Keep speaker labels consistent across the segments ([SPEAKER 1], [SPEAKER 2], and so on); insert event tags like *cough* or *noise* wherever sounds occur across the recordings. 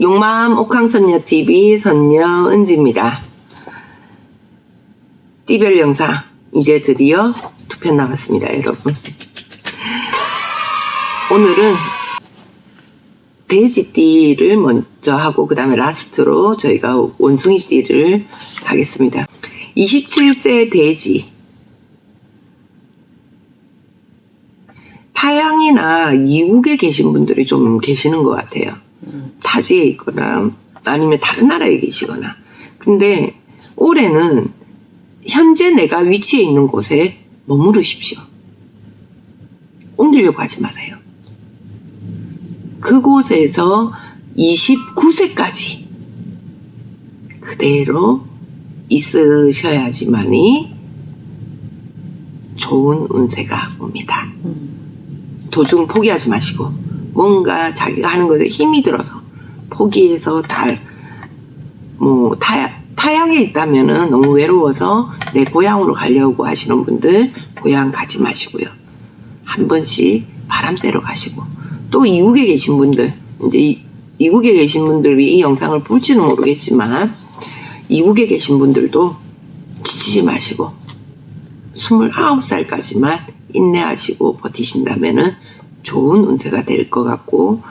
[SPEAKER 1] 용마음 옥황선녀TV 선녀 은지입니다. 띠별 영상 이제 드디어 두 편 남았습니다, 여러분. 오늘은 돼지띠를 먼저 하고 그 다음에 라스트로 저희가 원숭이띠를 하겠습니다. 27세 돼지 타양이나 이국에 계신 분들이 좀 계시는 것 같아요. 타지에 있거나 아니면 다른 나라에 계시거나. 근데 올해는 현재 내가 위치해 있는 곳에 머무르십시오. 옮기려고 하지 마세요. 그곳에서 29세까지 그대로 있으셔야지만이 좋은 운세가 옵니다. 도중 포기하지 마시고 뭔가 자기가 하는 것에 힘이 들어서 포기해서 달, 뭐 타, 타양에 있다면은 너무 외로워서 내 고향으로 가려고 하시는 분들 고향 가지 마시고요. 한 번씩 바람 쐬러 가시고 또 이국에 계신 분들 이제 이, 이국에 계신 분들이 이 영상을 볼지는 모르겠지만 이국에 계신 분들도 지치지 마시고 29살까지만 인내하시고 버티신다면은 좋은 운세가 될 것 같고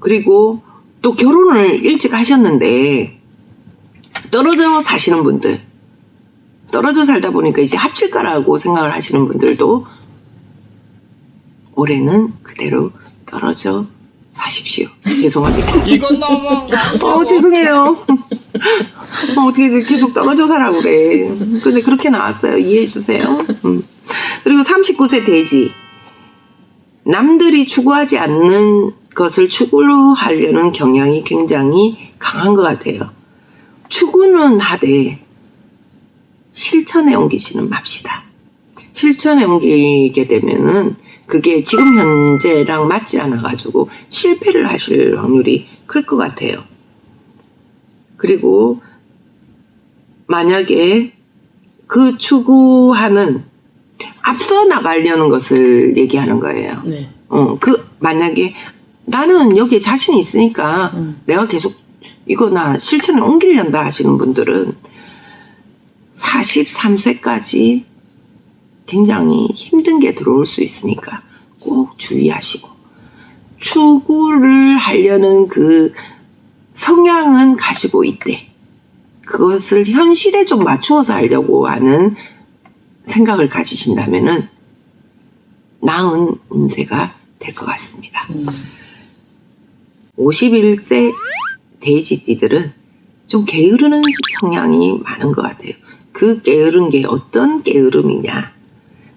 [SPEAKER 1] 그리고 또 결혼을 일찍 하셨는데 떨어져 사시는 분들 떨어져 살다 보니까 이제 합칠까라고 생각을 하시는 분들도 올해는 그대로 떨어져 사십시오. 죄송합니다.
[SPEAKER 2] 이건 너무
[SPEAKER 1] 어, 죄송해요. 어, 어떻게 계속 떨어져 살라고 그래. 근데 그렇게 나왔어요. 이해해주세요. 음. 그리고 39세 돼지. 남들이 추구하지 않는 것을 추구하려는 경향이 굉장히 강한 것 같아요. 추구는 하되 실천에 옮기지는 맙시다. 실천에 옮기게 되면은 그게 지금 현재랑 맞지 않아가지고 실패를 하실 확률이 클 것 같아요. 그리고 만약에 그 추구하는 앞서 나가려는 것을 얘기하는 거예요.
[SPEAKER 2] 네.
[SPEAKER 1] 어, 그, 만약에 나는 여기에 자신이 있으니까
[SPEAKER 2] 음.
[SPEAKER 1] 내가 계속 이거 나 실천에 옮기려다 하시는 분들은 43세까지 굉장히 힘든 게 들어올 수 있으니까 꼭 주의하시고 추구를 하려는 그 성향은 가지고 있대. 그것을 현실에 좀 맞추어서 하려고 하는 생각을 가지신다면은 나은 운세가 될 것 같습니다.
[SPEAKER 2] 음.
[SPEAKER 1] 51세 돼지띠들은 좀 게으르는 성향이 많은 것 같아요. 그 게으른 게 어떤 게으름이냐.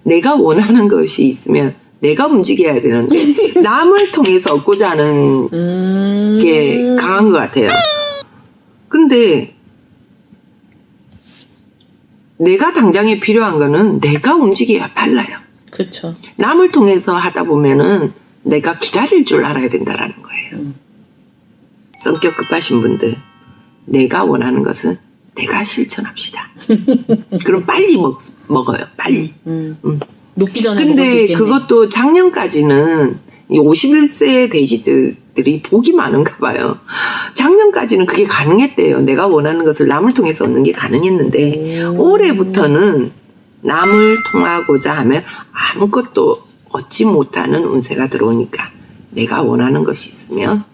[SPEAKER 1] 내가 원하는 것이 있으면 내가 움직여야 되는데 *laughs* 남을 통해서 얻고자 하는
[SPEAKER 2] 음.
[SPEAKER 1] 게 강한 것 같아요. 근데 내가 당장에 필요한 거는 내가 움직여야 빨라요.
[SPEAKER 2] 그쵸.
[SPEAKER 1] 남을 통해서 하다 보면은 내가 기다릴 줄 알아야 된다라는 거예요.
[SPEAKER 2] 음.
[SPEAKER 1] 성격 급하신 분들, 내가 원하는 것은 내가 실천합시다. *laughs* 그럼 빨리 먹, 먹어요. 빨리.
[SPEAKER 2] 음.
[SPEAKER 1] 음.
[SPEAKER 2] 녹기 전에
[SPEAKER 1] 근데. 그것도 작년까지는 이 51세 돼지들 이 복이 많은가 봐요. 작년까지는 그게 가능했대요. 내가 원하는 것을 남을 통해서 얻는 게 가능했는데
[SPEAKER 2] 오.
[SPEAKER 1] 올해부터는 남을 통하고자 하면 아무것도 얻지 못하는 운세가 들어오니까 내가 원하는 것이 있으면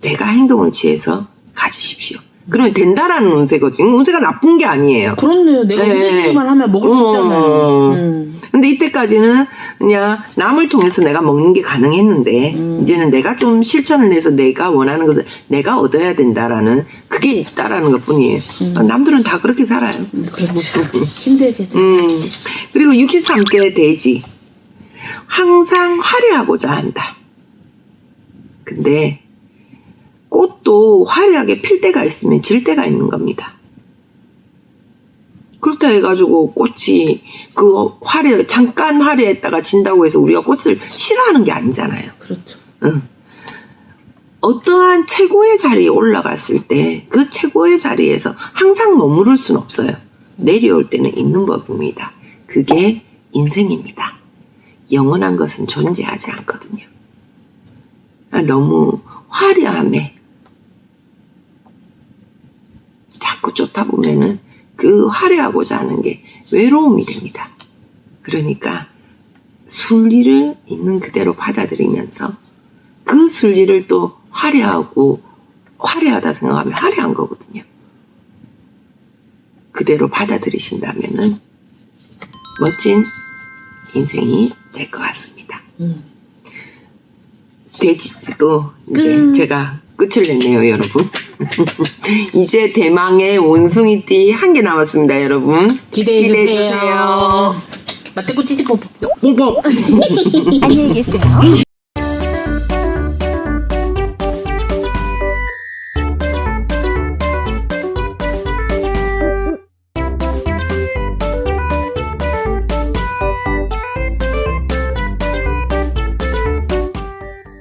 [SPEAKER 1] 내가 행동을 취해서 가지십시오. 그러면 된다라는 운세거든요. 운세가 나쁜 게 아니에요.
[SPEAKER 2] 그렇네요. 내가
[SPEAKER 1] 네.
[SPEAKER 2] 움직이기만 하면 먹을 수
[SPEAKER 1] 어.
[SPEAKER 2] 있잖아요. 음.
[SPEAKER 1] 근데 이때까지는 그냥 남을 통해서 내가 먹는 게 가능했는데
[SPEAKER 2] 음.
[SPEAKER 1] 이제는 내가 좀 실천을 해서 내가 원하는 것을 내가 얻어야 된다라는 그게 있다라는 것 뿐이에요.
[SPEAKER 2] 음.
[SPEAKER 1] 남들은 다 그렇게 살아요.
[SPEAKER 2] 음, 그렇죠. *laughs* 힘들게
[SPEAKER 1] 음.
[SPEAKER 2] 살지.
[SPEAKER 1] 그리고 63세 돼지. 항상 화려하고자 한다. 근데 꽃도 화려하게 필 때가 있으면 질 때가 있는 겁니다. 그렇다 해가지고 꽃이 그 화려, 잠깐 화려했다가 진다고 해서 우리가 꽃을 싫어하는 게 아니잖아요.
[SPEAKER 2] 그렇죠.
[SPEAKER 1] 응. 어떠한 최고의 자리에 올라갔을 때 그 최고의 자리에서 항상 머무를 수는 없어요. 내려올 때는 있는 법입니다. 그게 인생입니다. 영원한 것은 존재하지 않거든요. 아, 너무 화려함에 자꾸 쫓다 보면은 그 화려하고자 하는 게 외로움이 됩니다. 그러니까 순리를 있는 그대로 받아들이면서 그 순리를 또 화려하고 화려하다 생각하면 화려한 거거든요. 그대로 받아들이신다면은 멋진 인생이 될 것 같습니다.
[SPEAKER 2] 음.
[SPEAKER 1] 돼지도 이제
[SPEAKER 2] 끝.
[SPEAKER 1] 제가 끝을 냈네요, 여러분. *laughs* 이제 대망의 원숭이띠 한 개 남았습니다, 여러분.
[SPEAKER 2] 기대해
[SPEAKER 1] 기대해 주세요.
[SPEAKER 2] 맞대고 찌찌뽀뽀.
[SPEAKER 1] 뽀뽀!
[SPEAKER 3] 안녕히 계세요.